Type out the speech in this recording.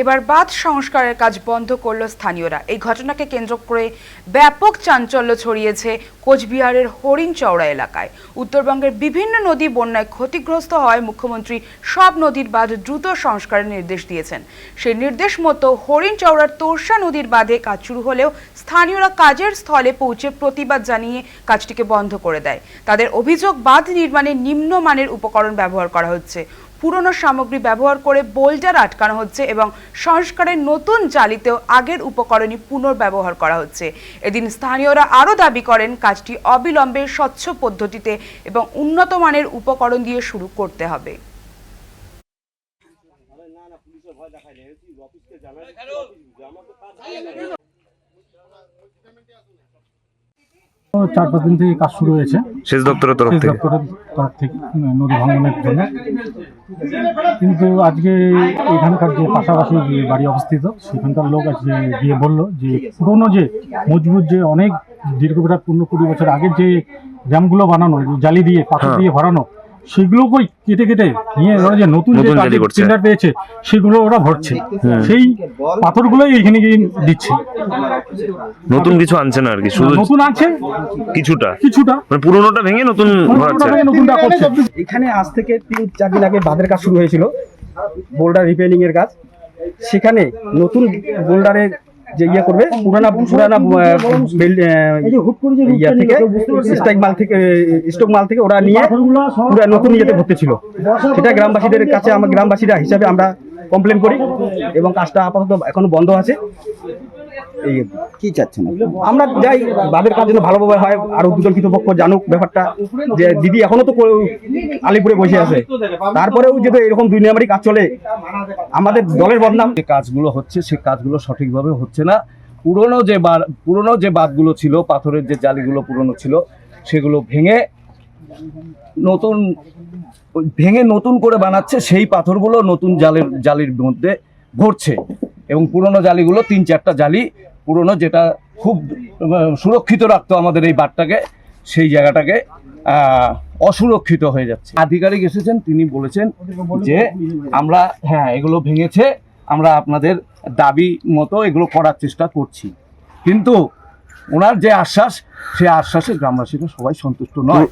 এবার বাঁধ সংস্কারের কাজ বন্ধ করল স্থানীয়রা। এই ঘটনাকে কেন্দ্র করে ব্যাপক চাঞ্চল্য ছড়িয়েছে কোচবিহারের হরিণচৌড়া এলাকায়। উত্তরবঙ্গের বিভিন্ন নদী বন্যায় ক্ষতিগ্রস্ত হওয়ায় মুখ্যমন্ত্রী সব নদীর বাঁধ দ্রুত সংস্কারের নির্দেশ দিয়েছেন। সেই নির্দেশ মতো হরিণচৌড়ার তোরসা নদীর বাঁধে কাজ শুরু হলেও স্থানীয়রা কাজের স্থলে পৌঁছে প্রতিবাদ জানিয়ে কাজটিকে বন্ধ করে দেয়। তাদের অভিযোগ বাঁধ নির্মাণে নিম্নমানের উপকরণ ব্যবহার করা হচ্ছে। পুরনো সামগ্রী ব্যবহার করে বোল্ডার আটকানো হচ্ছে এবং সংস্কারের নতুন জালিতেও আগের উপকরণই পুনর্ব্যবহার করা হচ্ছে। এদিন স্থানীয়রা আরও দাবি করেন, কাজটি অবিলম্বে স্বচ্ছ পদ্ধতিতে এবং উন্নত মানের উপকরণ দিয়ে শুরু করতে হবে। চার পাঁচ দিন থেকে কাজ শুরু হয়েছে। সেচ দপ্তরের তরফ থেকে? দপ্তরের তরফ থেকে নদী ভাঙনের জন্য। কিন্তু আজকে এখানকার যে পাশাপাশি যে বাড়ি অবস্থিত সেখানকার লোক আজকে গিয়ে বলল যে পুরোনো যে মজবুত যে অনেক দীর্ঘ প্রায় পনেরো কুড়ি বছর আগে যে ড্যামগুলো বানানো জালি দিয়ে পাথর হ্যাঁ। দিয়ে ভরানো সেগুলো কই কেটে কেটে নিয়ে ওরা যে নতুন যে টেন্ডার পেয়েছে সেগুলো ওরা ভরছে। সেই পাথরগুলোই এইখানে গিয়ে দিচ্ছে। নতুন কিছু আনছে না আর কি শুধু নতুন আছে কিছুটা। কিছুটা। মানে পুরোনোটা ভেঙে নতুন ভরাচ্ছে নতুনটা করছে। এখানে আজ থেকে তিন চার দিন আগে বাঁধের কাজ শুরু হয়েছিল বোল্ডার রিপেয়ারিং এর কাজ। সেখানে নতুন বোল্ডারের যে ইয়ে করবে পুরানা পুরানা ইয়া থেকে স্টক মাল থেকে স্টক মাল থেকে ওরা নিয়ে পুরো নতুন ইয়েতে ভর্তি ছিল। সেটা গ্রামবাসীদের কাছে আমার গ্রামবাসীরা হিসাবে আমরা কমপ্লেন করি এবং কাজটা আপাতত এখনও বন্ধ আছে। এই কি চাচ্ছেন আমরা যাই বাদের কাজ যেন ভালোভাবে হয় আর উদ্বোধন কৃতপক্ষ জানুক ব্যাপারটা। যে দিদি এখনও তো আলিপুরে বসে আছে। তারপরেও যদি এরকম দুই নাম্বারই কাজ চলে আমাদের দলের বদনাম। যে কাজগুলো হচ্ছে সে কাজগুলো সঠিকভাবে হচ্ছে না। পুরনো যে বার পুরনো যে বাঁধগুলো ছিল পাথরের যে জালিগুলো পুরনো ছিল সেগুলো ভেঙে নতুন ভেঙে নতুন করে বানাচ্ছে সেই পাথরগুলো নতুন জালের জালির মধ্যে ভরছে এবং পুরনো জালিগুলো তিন চারটা জালি পুরনো যেটা খুব সুরক্ষিত রাখতো আমাদের এই বাঁধটাকে, সেই জায়গাটাকে অসুরক্ষিত হয়ে যাচ্ছে। আধিকারিক এসেছেন, তিনি বলেছেন যে আমরা হ্যাঁ এগুলো ভেঙেছে, আমরা আপনাদের দাবি মতো এগুলো করার চেষ্টা করছি। কিন্তু ওনার যে আশ্বাস, সে আশ্বাসে গ্রামবাসীরা সবাই সন্তুষ্ট নয়।